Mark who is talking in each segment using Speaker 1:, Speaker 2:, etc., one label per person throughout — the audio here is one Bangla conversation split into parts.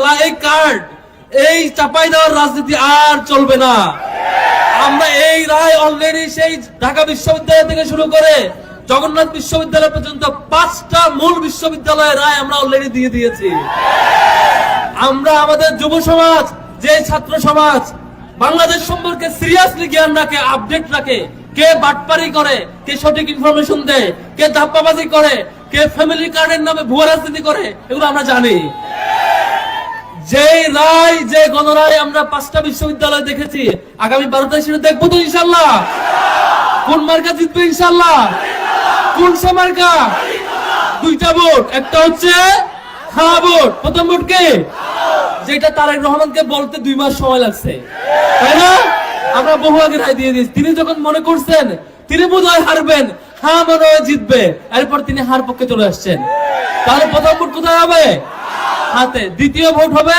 Speaker 1: ইনশাল্লাহ এই কার্ড, এই চাপাই দেওয়ার রাজনীতি আর চলবে না। আমরা এই রায় অলরেডি সেই ঢাকা বিশ্ববিদ্যালয় থেকে শুরু করে জগন্নাথ বিশ্ববিদ্যালয় পর্যন্ত পাঁচটা মূল বিশ্ববিদ্যালয়ের রায় আমরা অলরেডি দিয়ে দিয়েছি। আমরা আমাদের যুব সমাজ, যে ছাত্র সমাজ, বাংলাদেশ সম্পর্কে সিরিয়াসলি জ্ঞান রাখে আপডেট রাখে, কে বাটপারি করে, কে সঠিক ইনফরমেশন দেয়, কে ধাপ্পাবাজি করে, কে ফ্যামিলি কার্ডের নামে ভুয়া রাজনীতি করে, এগুলো আমরা জানি। যে রায়, যে গণরায় আমরা পাঁচটা বিশ্ববিদ্যালয় দেখেছি, আগামী বারো তারিখ সেটা দেখব তো ইনশাল্লাহ কোন মার্কা জিতবে ইনশাল্লাহ কোন সে মার্কা? দুইটা ভোট। একটা হচ্ছে হ্যাঁ ভোট। প্রথম ভোট কে? যেটা তারেক রহমানকে বলতে দুই মাস সময় লাগছে। তাই না? আমরা বহু আগে রায় দিয়ে দিয়েছি। তিনি যখন মনে করছেন, তিনি বোধহয় হারবেন। হ্যাঁ মনে হয় জিতবে। এরপর তিনি হার পক্ষে চলে আসছেন। তাহলে প্রথম ভোট কোথায় হবে? হাতে দ্বিতীয় ভোট হবে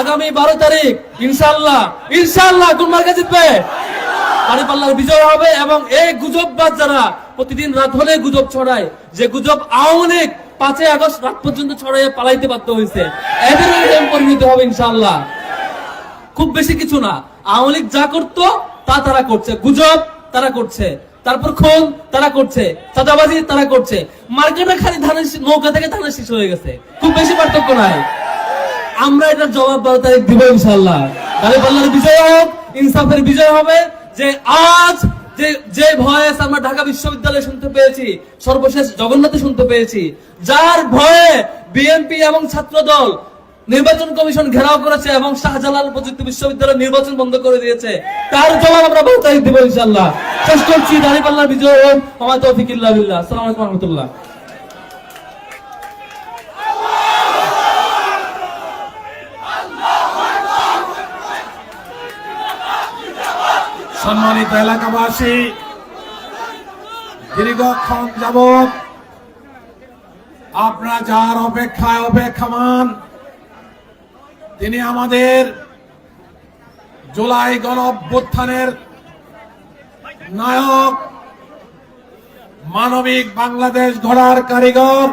Speaker 1: আগামী বারো তারিখ ইনশাল্লাহ ইনশাল্লাহ মার্কা জিতবে? পাল্লার বিজয় হবে এবং এই গুজববাজ যারা প্রতিদিন রাত হলে গুজব ছড়ায়, যে গুজব আওয়ামী লীগ পাঁচই আগস্ট রাত পর্যন্ত ছড়াইয়ে পালাইতে বাধ্য হয়েছে, এদের পরিণত হবে ইনশাল্লাহ খুব বেশি কিছু না। আওয়ামী লীগ যা করতো, তা তারা করছে। গুজব তারা করছে। তারপর খুন, তারা করছে। চাঁদাবাজি, তারা করছে। মার্কেটে খালি ধানের নৌকা থেকে ধানের শীষ হয়ে গেছে। খুব বেশি পার্থক্য নাই। আমরা এটার জবাব বারো তারিখ দিব ইনশাল্লাহ দাঁড়িয়ে পাল্লার বিজয় হোক, ইনসাফের বিজয় হবে। যে আজ যে যে ভয়েস আমরা ঢাকা বিশ্ববিদ্যালয়ে শুনতে পেয়েছি, সর্বশেষ জগন্নাথে শুনতে পেয়েছি, যার ভয়ে বিএনপি এবং ছাত্র দল নির্বাচন কমিশন ঘেরাও করেছে এবং শাহজালাল প্রযুক্তি বিশ্ববিদ্যালয় নির্বাচন বন্ধ করে দিয়েছে। তার জবাব আমরা বারো তারিখ দিব ইনশাল্লাহ শেষ করছি, দাঁড়িয়ে পাল্লার বিজয় আমার তৌফিক ইল্লাহ বিল্লাহ। আসসালামু আলাইকুম রহমতুল্লাহ।
Speaker 2: সম্মানিত এলাকাবাসী, দীর্ঘক্ষণ যাবৎ আপনারা যার অপেক্ষায় অপেক্ষমান তিনি আমাদের জুলাই গণ অভ্যুত্থানের নায়ক, মানবিক বাংলাদেশ গড়ার কারিগর,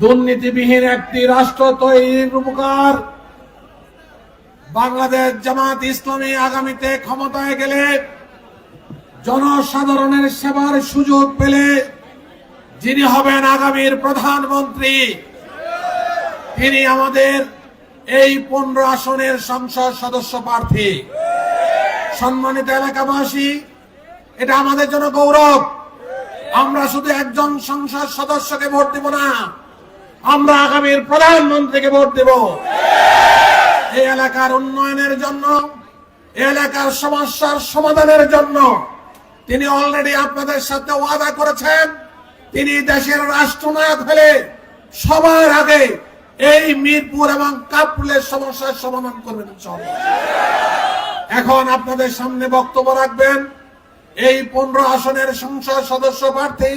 Speaker 2: দুর্নীতিবিহীন একটি রাষ্ট্র তৈরির উপকার বাংলাদেশ জামাত ইসলামী আগামীতে ক্ষমতায় গেলে জনসাধারণের সেবার সুযোগ পেলে যিনি হবেন আগামীর প্রধানমন্ত্রী, তিনি আমাদের এই পনেরো আসনের সংসদ সদস্য প্রার্থী। সম্মানিত এলাকাবাসী, এটা আমাদের জন্য গৌরব। আমরা শুধু একজন সংসদ সদস্যকে ভোট দিব না, আমরা আগামীর প্রধানমন্ত্রীকে ভোট দেব। এই এলাকার উন্নয়নের জন্য এলাকার সমস্যার সমাধানের জন্য তিনি অলরেডি আপনাদের সাথে ওয়াদা করেছেন। তিনি দেশের রাষ্ট্রনায়ক হলে সবার আগে এই মিরপুর এবং কাপুলের সমস্যার সমাধান করবেন। এখন আপনাদের সামনে বক্তব্য রাখবেন, এই পনেরো আসনের সংসদ সদস্য প্রার্থী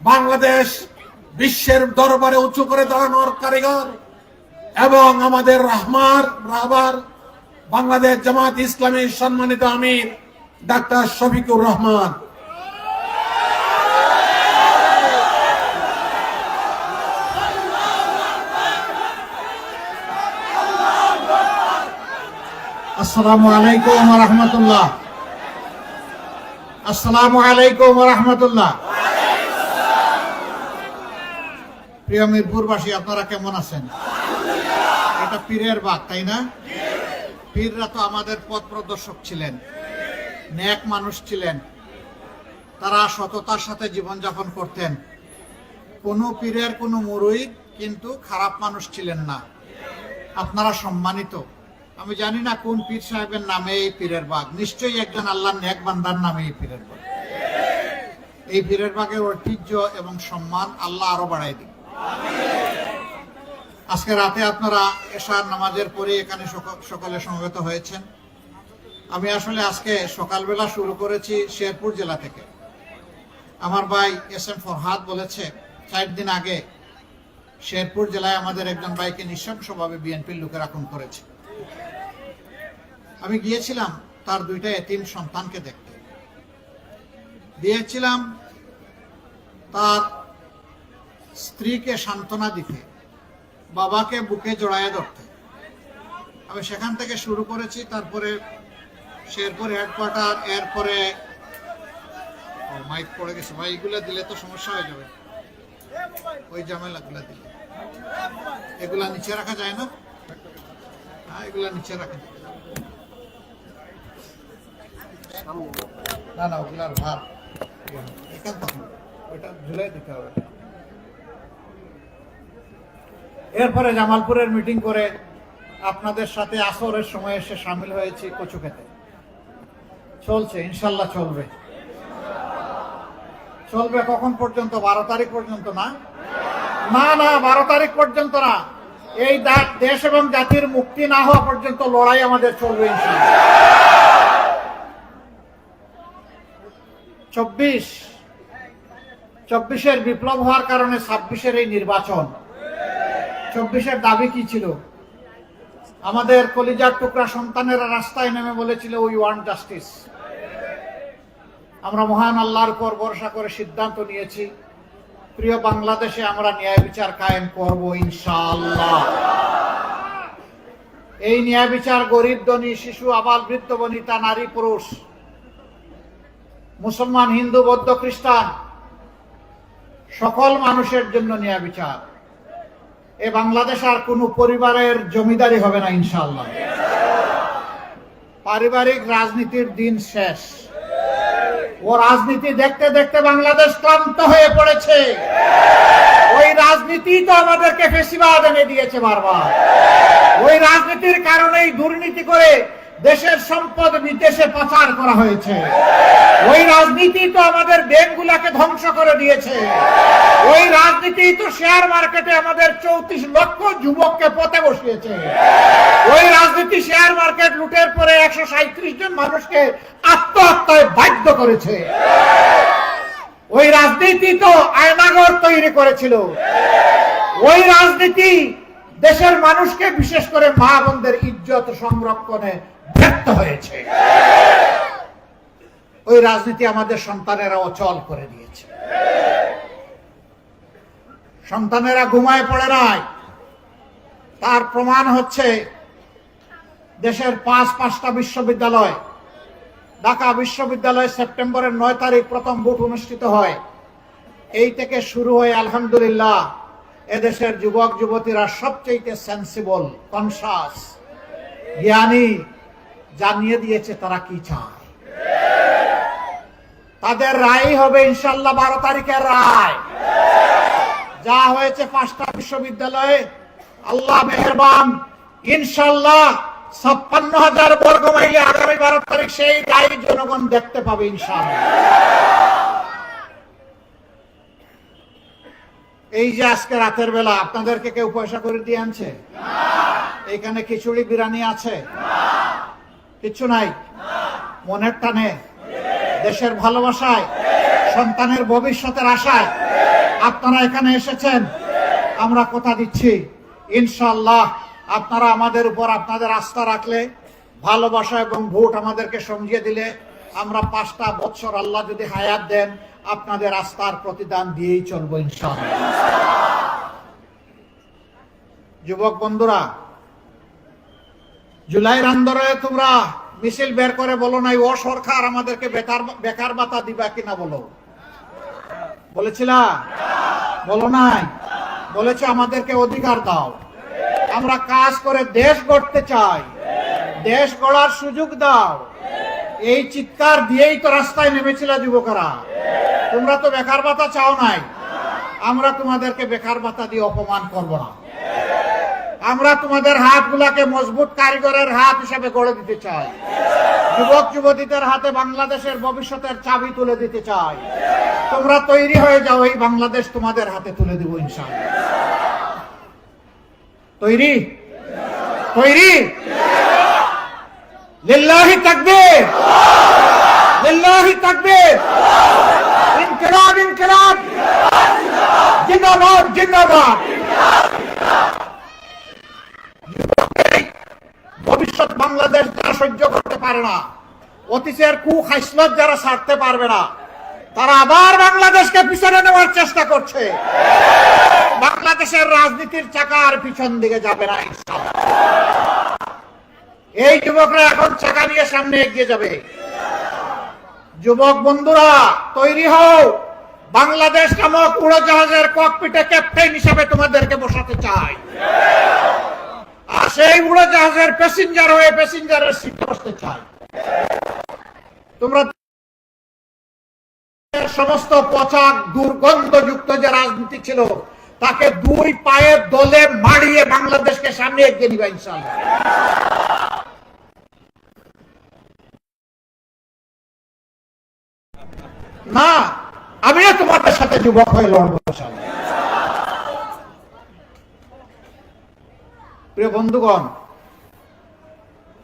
Speaker 2: বাংলাদেশ বিশ্বের দরবারে উঁচু করে দাঁড়ানোর কারিগর এবং আমাদের রহমার রাহবার বাংলাদেশ জামাত ইসলামী সম্মানিত আমির, ডাক্তার শফিকুর রহমান
Speaker 3: আসসালামু আলাইকুম রহমতুল্লাহ। আসসালামু আলাইকুম রহমতুল্লাহ। প্রিয় মিরপুরবাসী আপনারা কেমন আছেন? এটা পীরের বাগ তাই না? পীররা তো আমাদের পথ প্রদর্শক ছিলেন ন্যাক মানুষ ছিলেন। তারা সততার সাথে জীবনযাপন করতেন। কোনো পীরের কোনো মুরুই কিন্তু খারাপ মানুষ ছিলেন না। আপনারা সম্মানিত। আমি জানি না কোন পীর সাহেবের নামে এই পীরের বাঘ নিশ্চয়ই একজন আল্লাহর নেক বান্দার নামে এই পীরের বাগ। এই পীরের বাগের ঐতিহ্য এবং সম্মান আল্লাহ আরও বাড়াই দিন আজকে রাতে আপনারা এশার নামাজের পরে এখানে সক- সকলে সমবেত হয়েছেন। আমি আসলে আজকে সকালবেলা শুরু করেছি শেরপুর জেলা থেকে। আমার ভাই এস এম ফরহাদ বলেছে, চার দিন আগে শেরপুর জেলায় আমাদের একজন ভাইকে নৃশংসভাবে বিএনপির লোকেরা খুন করেছে। আমি গিয়েছিলাম তার দুইটা এতিম সন্তানকে দেখতে। দিয়েছিলাম তার স্ত্রীকে সান্ত্বনা দিতে, বাবাকে বুকে জড়ায় ধরতে। আমি সেখান থেকে শুরু করেছি, তারপরে শেরপুর হেডকোয়ার্টার এরপরে মাইক পড়ে গেছে। ভাই, এগুলো দিলে তো সমস্যা হয়ে যাবে। ওই ঝামেলাগুলো দিলে। এগুলা নিচে রাখা যায় না। না না ওগুলার ঝুলাই দিতে হবে। এরপরে জামালপুরের মিটিং করে আপনাদের সাথে আসরের সময় এসে সামিল হয়েছি কচু খেতে। চলছে, ইনশাল্লাহ চলবে। চলবে কখন পর্যন্ত? বারো তারিখ পর্যন্ত না? না না, বারো তারিখ পর্যন্ত না। এই দেশ এবং জাতির মুক্তি না হওয়া পর্যন্ত লড়াই আমাদের চলবে চব্বিশ। চব্বিশের বিপ্লব হওয়ার কারণে ছাব্বিশের এই নির্বাচন। চব্বিশের দাবি কি ছিল? আমাদের কলিজার টুকরা সন্তানেরা রাস্তায় নেমে বলেছিল উই ওয়ান জাস্টিস আমরা মহান আল্লাহর উপর ভরসা করে সিদ্ধান্ত নিয়েছি। প্রিয় বাংলাদেশে আমরা ন্যায় বিচার কায়েম করব ইনশাআল্লাহ। এই ন্যায় বিচার গরিব, ধনী, শিশু, আবাল, বৃদ্ধ, বনিতা, নারী, পুরুষ, মুসলমান, হিন্দু, বৌদ্ধ, খ্রিস্টান, সকল মানুষের জন্য ন্যায় বিচার। এ বাংলাদেশ আর কোন পরিবারের জমিদারি হবে না ইনশাআল্লাহ। পারিবারিক রাজনীতির দিন শেষ। ও রাজনীতি দেখতে দেখতে বাংলাদেশ ক্লান্ত হয়ে পড়েছে। ওই রাজনীতি তো আমাদেরকে ফেসিবাদ এনে দিয়েছে বারবার। ওই রাজনীতির কারণেই দুর্নীতি করে দেশের সম্পদ বিদেশে পাচার করা হয়েছে। ওই রাজনীতি তো আমাদের ব্যাংকগুলাকে ধ্বংস করে দিয়েছে। ওই রাজনীতি তো শেয়ার মার্কেটে আমাদের চৌত্রিশ লক্ষ যুবককে পথে বসিয়েছে। ওই রাজনীতি শেয়ার মার্কেট লুটের পরে একশো সাঁত্রিশ জন মানুষকে আত্মহত্যায় বাধ্য করেছে। ওই রাজনীতি তো আয়নাগর তৈরি করেছিল। ওই রাজনীতি দেশের মানুষকে বিশেষ করে মা বোনদের ইজ্জত সংরক্ষণে ব্যর্থ হয়েছে। ওই রাজনীতি আমাদের সন্তানেরা অচল করে দিয়েছে। সন্তানেরা ঘুমায় পড়ে নাই। তার প্রমাণ হচ্ছে দেশের পাঁচ পাঁচটা বিশ্ববিদ্যালয়, ঢাকা বিশ্ববিদ্যালয়ে সেপ্টেম্বরের নয় তারিখ প্রথম ভোট অনুষ্ঠিত হয়। এই থেকে শুরু হয়ে আলহামদুলিল্লাহ এদেশের যুবক, যুবতীরা সবচেয়ে সেন্সিবল কনসাস জ্ঞানী, জানিয়ে দিয়েছে তারা কি চায়। তাদের রায় হবে ইনশাল্লাহ বারো তারিখের রায়। যা হয়েছে পাঁচটা বিশ্ববিদ্যালয়ে। আল্লাহ মেহরবান ইনশাল্লাহ ছাপ্পান্ন হাজার বর্গ মাইলে আগামী বারো তারিখ সেই রায় জনগণ দেখতে পাবে ইনশাল্লাহ এই যে আজকে রাতের বেলা, আপনাদেরকে কেউ পয়সা করে দিয়ে আনছে? এখানে খিচুড়ি, বিরিয়ানি আছে? কিছু নাই? মনের টানে? দেশের ভালোবাসায়, সন্তানের ভবিষ্যতের আশায় আপনারা এখানে এসেছেন। আমরা কথা দিচ্ছি ইনশাল্লাহ আপনারা আমাদের উপর আপনাদের আস্থা রাখলে, ভালোবাসা এবং ভোট আমাদেরকে সমঝিয়ে দিলে আমরা পাঁচটা বছর আল্লাহ যদি হায়াত দেন, আপনাদের আস্থার প্রতিদান দিয়েই চলবো ইনশাল্লাহ যুবক বন্ধুরা, জুলাইয়ের আন্দোলনে তোমরা মিছিল বের করে বলো নাই, ও সরকার, আমাদেরকে বেকার বেকার ভাতা দিবা কিনা বলো। বলেছিলা? বলো নাই? বলেছে, আমাদেরকে অধিকার দাও। আমরা কাজ করে দেশ গড়তে চাই। দেশ গড়ার সুযোগ দাও। এই চিৎকার দিয়েই তো রাস্তায় নেমেছিল যুবকরা। তোমরা তো বেকার ভাতা চাও নাই। আমরা তোমাদেরকে বেকার ভাতা দিয়ে অপমান করব না। আমরা তোমাদের হাতগুলাকে মজবুত কারিগরের হাত হিসেবে গড়ে দিতে চাই। যুবক, যুবতীদের হাতে বাংলাদেশের ভবিষ্যতের চাবি তুলে দিতে চাই। তোমরা তৈরি হয়ে যাও, এই বাংলাদেশ তোমাদের হাতে তুলে দিব ইনশাআল্লাহ। তৈরি? তৈরি? লিল্লাহি তাকবীর। লিল্লাহি তাকবীর। ইনকিলাব ইনকিলাব। জিন্দাবাদ জিন্দাবাদ। ভবিষ্যৎ বাংলাদেশ যারা সহ্য করতে পারে না, অতীতের কু খাইসলত যারা ছাড়তে পারবে না, তারা আবার বাংলাদেশকে পিছনে নেওয়ার চেষ্টা করছে। বাংলাদেশের রাজনীতির চাকার পিছন দিকে যাবে না এই যুবকরা এখন চাকা নিয়ে সামনে এগিয়ে যাবে। যুবক বন্ধুরা, তৈরি হও। বাংলাদেশ নামক উড়োজাহাজের ককপিটে ক্যাপ্টেন হিসাবে তোমাদেরকে বসাতে চাই। আর সেই প্যাসেঞ্জার হয়ে প্যাসেঞ্জারের বসতে চাই তোমরা সমস্ত পচা দুর্গন্ধযুক্ত যে রাজনীতি ছিল, তাকে দুই পায়ের দলে মারিয়ে বাংলাদেশকে সামনে এগিয়ে নিবে ইনশাল্লাহ না, আমিও তোমাদের সাথে যুবক হয়ে লড়বো ইনশাআল্লাহ। প্রিয় বন্ধুগণ,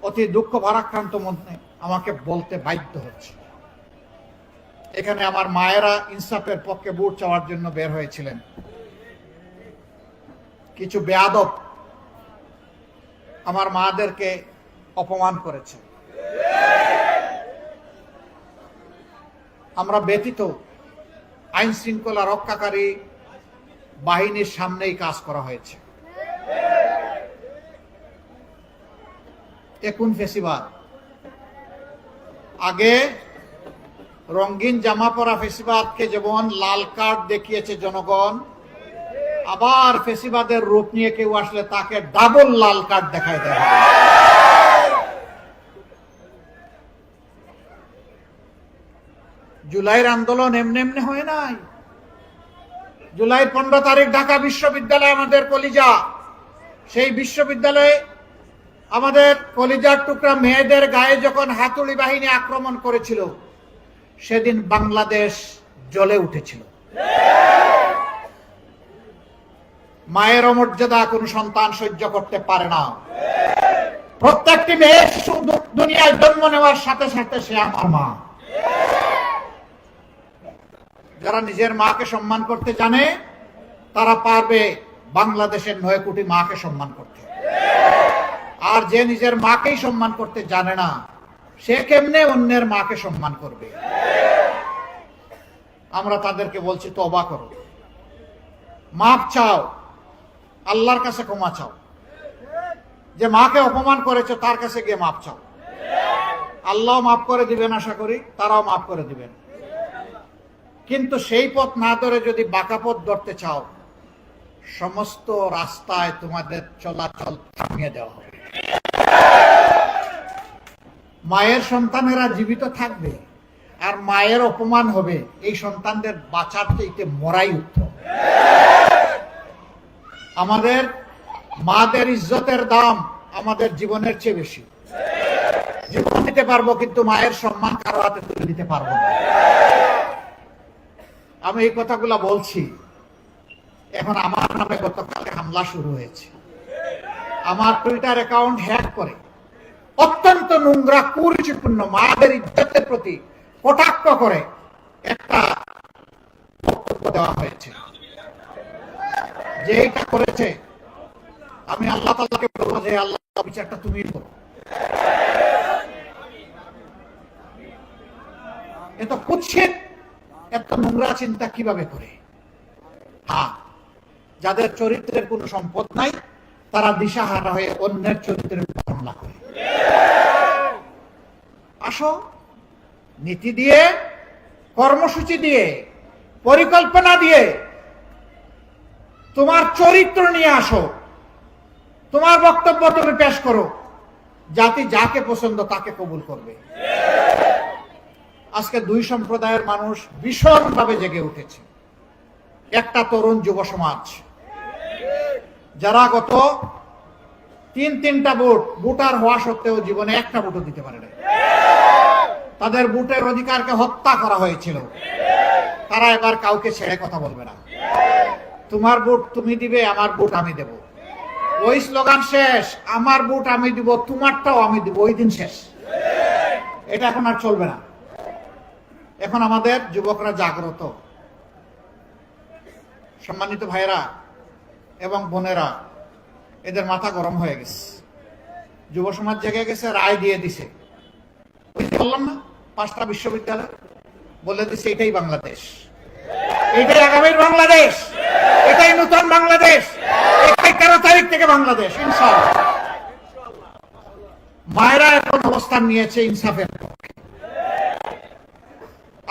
Speaker 3: অতি দুঃখ ভারাক্রান্ত মধ্যে আমাকে বলতে বাধ্য হচ্ছে। এখানে আমার মায়েরা ইনসাফের পক্ষে ভোট চাওয়ার জন্য বের হয়েছিলেন। কিছু বেয়াদব আমার মাদেরকে অপমান করেছে। আমরা ব্যতীত আইন শৃঙ্খলা রক্ষাকারী বাহিনীর সামনেই কাজ করা হয়েছে। এখন ফেসিবাদ আগে রঙিন জামা পরা ফেসিবাদকে যেমন লাল কার্ড দেখিয়েছে জনগণ, আবার ফেসিবাদের রূপ নিয়ে কেউ আসলে তাকে ডাবল লাল কার্ড দেখায় দেয়। জুলাইয়ের আন্দোলন এমনি এমনি হয় নাই। জুলাই পনেরো তারিখ ঢাকা বিশ্ববিদ্যালয় আমাদের কলিজা। সেই বিশ্ববিদ্যালয়ে আমাদের কলিজার টুকরা মেয়েদের গায়ে যখন হাতুড়ি বাহিনী আক্রমণ করেছিল, সেদিন বাংলাদেশ জ্বলে উঠেছিল। মায়ের অমর্যাদা কোন সন্তান সহ্য করতে পারে না। প্রত্যেকটি মেয়ে দুনিয়ায় জন্ম নেওয়ার সাথে সাথে সে আমার মা। যারা নিজের মাকে সম্মান করতে জানে, তারা পারবে বাংলাদেশের নয় কোটি মাকে সম্মান করতে। আর যে নিজের মাকেই সম্মান করতে জানে না, সে কেমনে অন্যের মাকে সম্মান করবে? আমরা তাদেরকে বলছি তো অবাক করো। মাপ চাও, আল্লাহর কাছে ক্ষমা চাও। যে মাকে অপমান করেছে, তার কাছে গিয়ে মাপ চাও। আল্লাহ মাফ করে দিবেন আশা করি, তারাও মাফ করে দিবেন। কিন্তু সেই পথ না ধরে যদি বাঁকা পথ ধরতে চাও, সমস্ত রাস্তায় তোমাদের চলাচল থামিয়ে দেওয়া হবে। মায়ের সন্তানেরা জীবিত থাকবে আর মায়ের অপমান হবে, এই সন্তানদের বাঁচার চাইতে মরাই উত্তম। আমাদের মাদের ইজ্জতের দাম আমাদের জীবনের চেয়ে বেশি। জীবন দিতে পারব কিন্তু মায়ের সম্মান কারও হাতে তুলে দিতে পারব না। আমি এই কথাগুলো বলছি, এখন আমার নামে গতকালে হামলা শুরু হয়েছে। আমার টুইটার অ্যাকাউন্ট হ্যাক করে। অত্যন্ত নোংরা, কুরুচিপূর্ণ মায়ের ইজ্জতের প্রতি কটাক্ষ করে একটা বক্তব্য দেওয়া হয়েছে। যে এটা করেছে, আমি আল্লাহ তাল্লাহকে বলব যে আল্লাহ বিচারটা তুমি করো। এত কুৎসিত, এত নোংরা চিন্তা কীভাবে করে? হ্যাঁ যাদের চরিত্রের কোনো সম্পদ নাই তারা দিশাহারা হয়ে অন্যের চরিত্রের উপর করে। আসো, নীতি দিয়ে, কর্মসূচি দিয়ে, পরিকল্পনা দিয়ে তোমার চরিত্র নিয়ে আসো। তোমার বক্তব্য তুমি পেশ করো। জাতি যাকে পছন্দ তাকে কবুল করবে। আজকে দুই সম্প্রদায়ের মানুষ ভীষণভাবে জেগে উঠেছে। একটা তরুণ যুব সমাজ যারা গত তিন তিনটা ভোট, ভোটার হওয়া সত্ত্বেও জীবনে একটা ভোটও দিতে পারে না তাদের ভোটের অধিকারকে হত্যা করা হয়েছিল। তারা এবার কাউকে ছেড়ে কথা বলবে না। তোমার ভোট তুমি দিবে, আমার ভোট আমি দেব। ওই স্লোগান শেষ, আমার ভোট আমি দিব, তোমারটাও আমি দিব, ওই দিন শেষ। এটা এখন আর চলবে না। এখন আমাদের যুবকরা জাগ্রত। সম্মানিত ভাইরা এবং বোনেরা এদের মাথা গরম হয়ে গেছে। যুব সমাজ জেগে গেছে, রায় দিয়ে দিছে। বললাম না, পাঁচটা বিশ্ববিদ্যালয় বলে দিছে, এটাই বাংলাদেশ। এটাই আগামীর বাংলাদেশ। এটাই নতুন বাংলাদেশ। এটাই তেরো তারিখ থেকে বাংলাদেশ, ইনশাআল্লাহ। মায়েরা এখন অবস্থান নিয়েছে ইনসাফের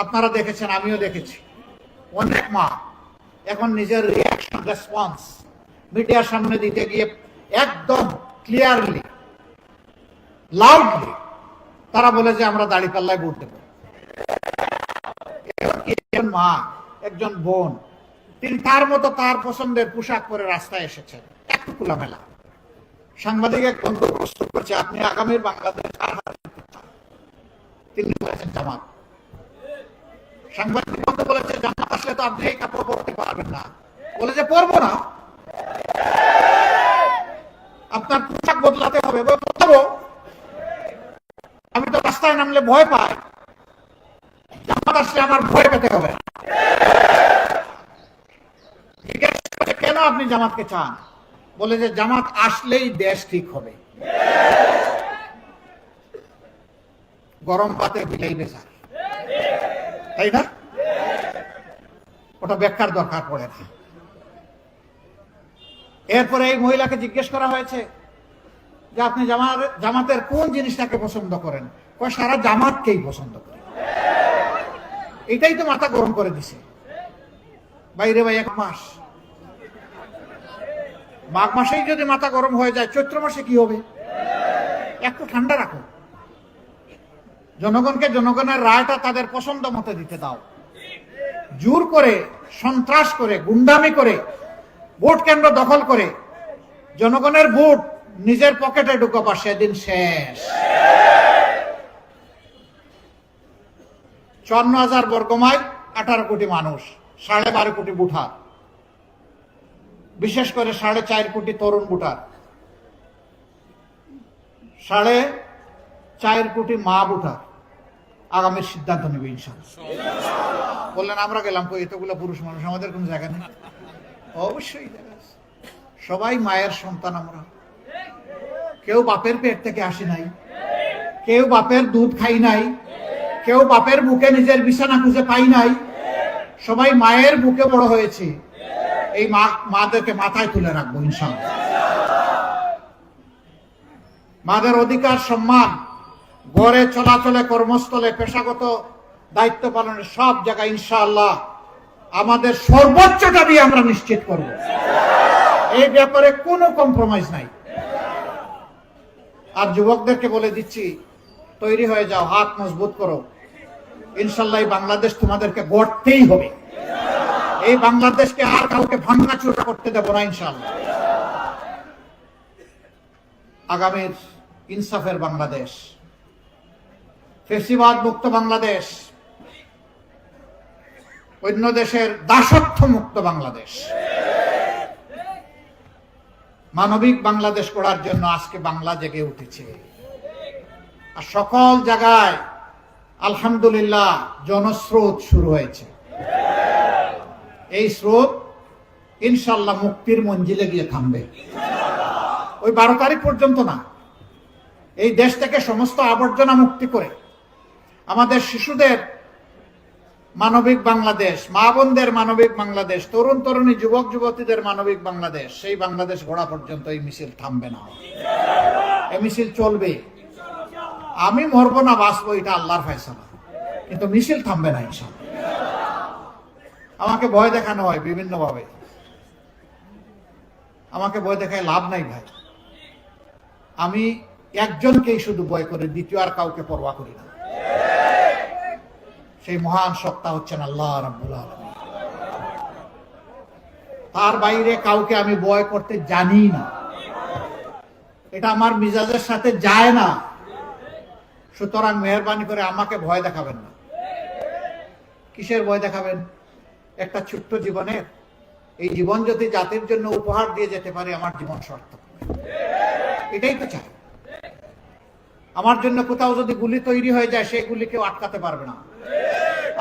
Speaker 3: আপনারা দেখেছেন, আমিও দেখেছি। অনেক মা এখন নিজের রিয়াকশন রেসপন্স মিডিয়ার সামনে দিতে গিয়ে একদম ক্লিয়ারলি লাউডলি তারা বলে যে আমরা দাড়ি পাল্লায় ভোট দেবো। একজন মা, একজন বোন, তিনি তার মতো তার পছন্দের পোশাক পরে রাস্তায় এসেছেন। একটু খোলামেলা। সাংবাদিক এক বন্ধু প্রস্তুত করছে, আপনি আগামীর বাংলাদেশ? তিনি বলেছেন, জামাত। সাংবাদিক বন্ধু বলেছে, জামাত আসলে তো আপনি এই কাপড় পরতে পারবেন না। বলে যে, পরবো না। আপনার পোশাক বদলাতে হবে আমি তো রাস্তায় নামলে ভয় পাই। জামাত আসলে আমার ভয় পেতে হবে। কেন আপনি জামাতকে চান? বলে যে, জামাত আসলেই দেশ ঠিক হবে। গরম পাতে বিলাই বেচার। তাই না? ওটা ব্যাখ্যার দরকার পড়ে না। এরপরে এই মহিলাকে জিজ্ঞেস করা হয়েছে যে আপনি জামার জামাতের কোন জিনিসটাকে পছন্দ করেন? সারা জামাতকেই পছন্দ করেন এটাই তো মাথা গরম করে দিছে। বাইরে ভাই এক মাস। মাঘ মাসেই যদি মাথা গরম হয়ে যায়, চৈত্র মাসে কি হবে? একটু ঠান্ডা রাখো। জনগণকে জনগণের রায়টা তাদের পছন্দ মতে দিতে দাও। জোর করে, সন্ত্রাস করে, গুন্ডামি করে ভোট কেন্দ্র দখল করে জনগণের ভোট নিজের পকেটে ঢুকাবার সেদিন শেষ। চুয়ান্ন হাজার বর্গমাইল, আঠারো কোটি মানুষ, সাড়ে বারো কোটি বুঠার বিশেষ করে সাড়ে চার কোটি তরুণ বুটার সাড়ে চার কোটি মা বুটার আগামীর সিদ্ধান্ত নেবে ইনশাল্লাহ। বললেন, আমরা গেলাম এতগুলো পুরুষ মানুষ, আমাদের কোন জায়গা নেই। অবশ্যই সবাই মায়ের সন্তান আমরা। কেউ বাপের পেট থেকে আসি নাই। কেউ বাপের দুধ খাই নাই। কেউ বাপের বুকে নিজের বিছানা খুঁজে পাই নাই। সবাই মায়ের বুকে বড় হয়েছে। এই মা, মাদেরকে মাথায় তুলে রাখব ইনশাল্লাহ মাদের অধিকার, সম্মান গড়ে চলাচলে কর্মস্থলে পেশাগত দায়িত্ব পালনের সব জায়গায় ইনশাআল্লাহ আমাদের সর্বোচ্চটা দিয়ে আমরা নিশ্চিত করব। এই ব্যাপারে কোনো কম্প্রোমাইজ নাই। আর যুবকদেরকে বলে দিচ্ছি, তৈরি হয়ে যাও, হাত মজবুত করো। ইনশাল্লাহ বাংলাদেশ তোমাদেরকে গড়তেই হবে। এই বাংলাদেশকে আর কাউকে ভাঙ্গা চুরা করতে দেবো না ইনশাল্লাহ। আগামীর ইনসাফের বাংলাদেশ, ফেসিবাদ মুক্ত বাংলাদেশ অন্য দেশের দাসত্ব মুক্ত বাংলাদেশ। মানবিক বাংলাদেশ করার জন্য আজকে বাংলা জেগে উঠেছে। আর সকল জায়গায় আলহামদুলিল্লাহ জনস্রোত শুরু হয়েছে। এই স্রোত ইনশাল্লাহ মুক্তির মঞ্জিলে গিয়ে থামবে। ওই বারো তারিখ পর্যন্ত না। এই দেশ থেকে সমস্ত আবর্জনা মুক্তি করে আমাদের শিশুদের মানবিক বাংলাদেশ, মা বোনদের মানবিক বাংলাদেশ, তরুণ তরুণী, যুবক যুবতীদের মানবিক বাংলাদেশ, সেই বাংলাদেশ গড়া পর্যন্ত এই মিছিল থামবে না। এই মিছিল চলবে। আমি মরবো না, বাঁচবো, এটা আল্লাহর ফয়সালা। কিন্তু মিছিল থামবে না ইনশাল্লাহ আমাকে ভয় দেখানো হয় বিভিন্ন ভাবে আমাকে ভয় দেখায় লাভ নাই ভাই। আমি একজনকেই শুধু ভয় করে, দ্বিতীয় আর কাউকে পরোয়া করি না। সেই মহান সত্তা হচ্ছেন আল্লাহ রাব্বুল আলামিন। তার বাইরে কাউকে আমি ভয় করতে জানি না। এটা আমার মিজাজের সাথে যায় না। সুতরাং মেহরবানি করে আমাকে ভয় দেখাবেন না। কিসের ভয় দেখাবেন? একটা ছোট্ট জীবনের এই জীবন যদি জাতির জন্য উপহার দিয়ে যেতে পারে, আমার জীবন সার্থক এটাই তো চাই। আমার জন্য কোথাও যদি গুলি তৈরি হয়ে যায়, সেই গুলি কেউ আটকাতে পারবে না।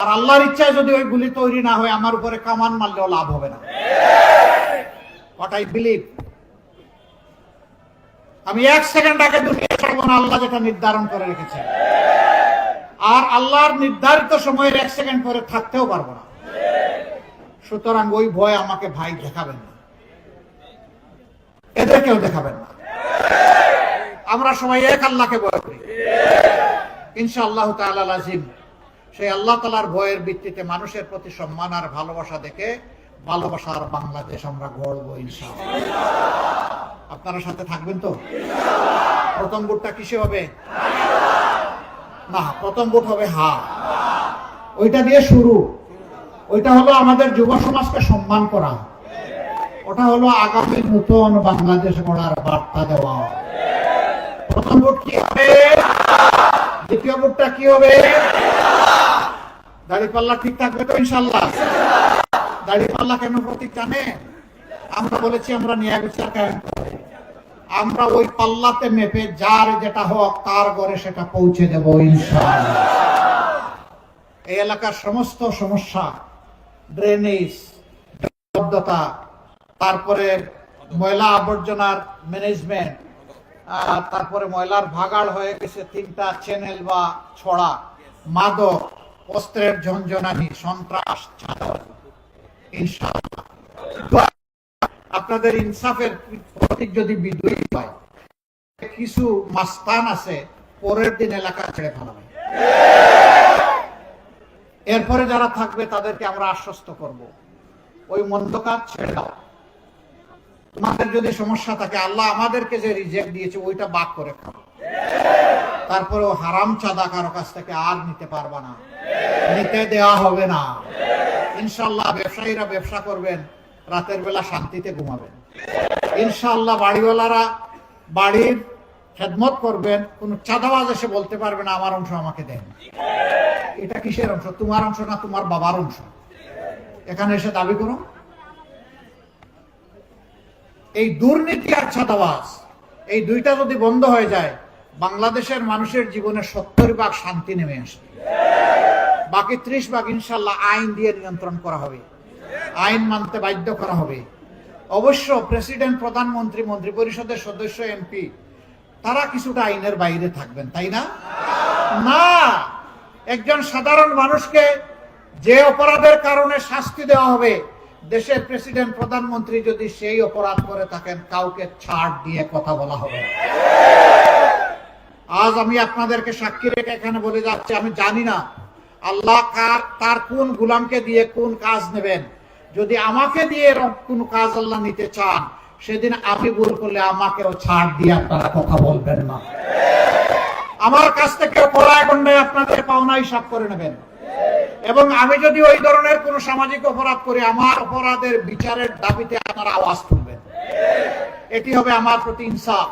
Speaker 3: আর আল্লাহর ইচ্ছায় যদি ওই গুলি তৈরি না হয়, আমার উপরে কামান মারলেও লাভ হবে না। আমি এক সেকেন্ড আগে দুনিয়া ছাড়বো না, আল্লাহ যেটা নির্ধারণ করে রেখেছে। আর আল্লাহর নির্ধারিত সময়ের এক সেকেন্ড পরে থাকতেও পারব না। সুতরাং ওই ভয় আমাকে ভাই দেখাবেন না। এদেরকেও দেখাবেন না। আমরা সবাই এক আল্লাহকে ভয় করি। ইনশাআল্লাহ তাআলা আজিম সেই আল্লাহ তালার ভয়ের ভিত্তিতে মানুষের প্রতি সম্মান আর ভালোবাসা দেখে ভালোবাসার বাংলাদেশ আমরা গড়বো ইনশাআল্লাহ। আপনারা সাথে থাকবেন তো? প্রথম ভোটটা কিসে হবে? না, প্রথম ভোট হবে হা। ওইটা দিয়ে শুরু। ওইটা হলো আমাদের যুব সমাজকে সম্মান করা। ওটা হলো আগামী নতুন বাংলাদেশ গড়ার বার্তা দেওয়া। প্রথম ভোট কি হবে? দ্বিতীয় ভোটটা কি হবে? দাড়িপাল্লা ঠিক থাকবে তো ইনশাল্লাহ দাড়িপাল্লা কেন প্রতীক জানে? আমরা বলেছি, আমরা ন্যায় বিচার আমরা ওই পাল্লাতে মেপে যার যেটা হোক তার ঘরে সেটা পৌঁছে দেব ইনশাআল্লাহ। এই এলাকার সমস্ত সমস্যা ড্রেনেজ তারপরে ময়লা আবর্জনার ম্যানেজমেন্ট তারপরে ময়লার ভাগাড় হয়ে গেছে তিনটা চ্যানেল বা ছড়া। মাদক, অস্ত্রের ঝঞ্ঝনানি সন্ত্রাস আপনাদের ইনসাফের প্রতীক যদি বিদ্রোহী হয়, কিছু মাস্তান আছে, পরের দিন এলাকা ছেড়ে ফেলাবে এরপরে যারা থাকবে, তাদেরকে আমরা আশ্বস্ত করব। ওই মন্দ কাজ ছেড়ে দাও। তোমাদের যদি সমস্যা থাকে, আল্লাহ আমাদেরকে যে রিজেক্ট দিয়েছে, ওইটা বাক করে খাও। তারপরেও হারাম চাঁদা কারও কাছ থেকে আর নিতে পারবা না। নিতে দেওয়া হবে না। ইনশাল্লাহ ব্যবসায়ীরা ব্যবসা করবেন, রাতের বেলা শান্তিতে ঘুমাবেন। ইনশাল্লাহ বাড়িওয়ালারা বাড়ির খেদমত করবেন, কোন চাঁদাবাজ এসে বলতে পারবে না, আমার অংশ আমাকে দেন। এটা কিসের অংশ? তোমার অংশ না তোমার বাবার অংশ? এখানে এসে দাবি করো। এই দুর্নীতি আর ছাতাবাস এই দুইটা যদি বন্ধ হয়ে যায়, বাংলাদেশের মানুষের জীবনে সত্তর ভাগ শান্তি নেমে আসবে। বাকি ত্রিশ ভাগ ইনশাল্লাহ আইন দিয়ে নিয়ন্ত্রণ করা হবে। আইন মানতে বাধ্য করা হবে। অবশ্য প্রেসিডেন্ট, প্রধানমন্ত্রী মন্ত্রী পরিষদের সদস্য, এমপি, তারা কিছুটা আইনের বাইরে থাকবেন, তাই না? না! একজন সাধারণ মানুষকে যে অপরাধের কারণে শাস্তি দেওয়া হবে দেশের প্রেসিডেন্ট, প্রধানমন্ত্রী যদি সেই অপরাধ করে থাকেন কাউকে ছাড় দিয়ে কথা বলা হবে আজ আমি আপনাদেরকে সাক্ষী রেখে এখানে বলে যাচ্ছি, আমি জানি না আল্লাহ কার, তার কোন গুলামকে দিয়ে কোন কাজ নেবেন। যদি আমাকে দিয়ে কোন কাজ আল্লাহ নিতে চান, সেদিন আমি ভুল করলে আমাকেও ছাড় দিয়ে আপনারা কথা বলবেন না। আমার কাছ থেকে পড়ায় গন্ডায় আপনাদের পাওনা হিসাব করে নেবেন। এবং আমি যদি ওই ধরনের কোন সামাজিক অপরাধ করি, আমার অপরাধের বিচারের দাবিতে আপনারা আওয়াজ তুলবেন। এটি হবে আমার প্রতি ইনসাফ।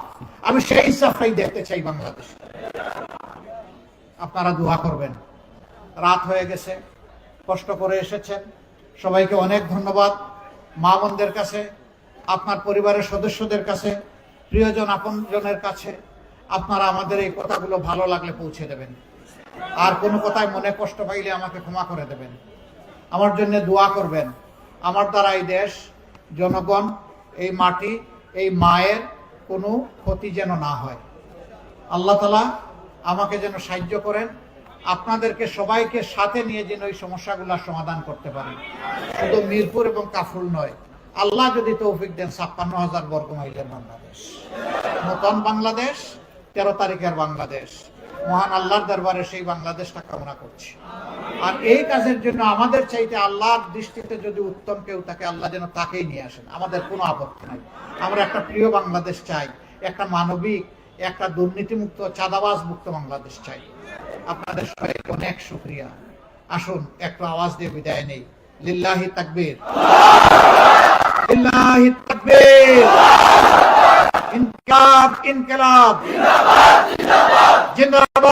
Speaker 3: আমি সেই ইনসাফটাই দেখতে চাই বাংলাদেশ। আপনারা দোয়া করবেন। রাত হয়ে গেছে, কষ্ট করে এসেছেন। সবাইকে অনেক ধন্যবাদ। মা বোনদের কাছে, আপনার পরিবারের সদস্যদের কাছে, প্রিয়জন আপনজনের কাছে, আপনারা আমাদের এই কথাগুলো ভালো লাগলে পৌঁছে দেবেন। আর কোনো কথায় মনে কষ্ট পাইলে আমাকে ক্ষমা করে দেবেন। আমার জন্য দোয়া করবেন। আমার দ্বারা এই দেশ, জনগণ, এই মাটি, এই মায়ের কোনো ক্ষতি যেন না হয়। আল্লাহ তালা আমাকে যেন সাহায্য করেন। আপনাদেরকে সবাইকে সাথে নিয়ে যেন ওই সমস্যাগুলোর সমাধান করতে পারি। শুধু মিরপুর এবং কাফুল নয়, আল্লাহ যদি তৌফিক দেন ছাপ্পান্ন হাজার বর্গ মাইলের বাংলাদেশ। নতুন বাংলাদেশ, তেরো তারিখের বাংলাদেশ। মহান আল্লাহর দরবারে সেই বাংলাদেশটা কামনা করছি। আর এই কাজের জন্য আমাদের চাইতে আল্লাহর দৃষ্টিতে যদি উত্তম কেউ থাকে, আল্লাহ যেন তাকেই নিয়ে আসেন। আমাদের কোনো আপত্তি নাই। আমরা একটা প্রিয় বাংলাদেশ চাই, একটা মানবিক, একটা দুর্নীতিমুক্ত চাঁদাবাজ মুক্ত বাংলাদেশ চাই। আপনাদের সবাইকে অনেক শুক্রিয়া। আসুন, একটু আওয়াজ দিয়ে বিদায় নেই। লিল্লাহি তাকবীর। লিল্লাহি তাকবীর। ইনকাব ইনকলাব জিন্দাবাদ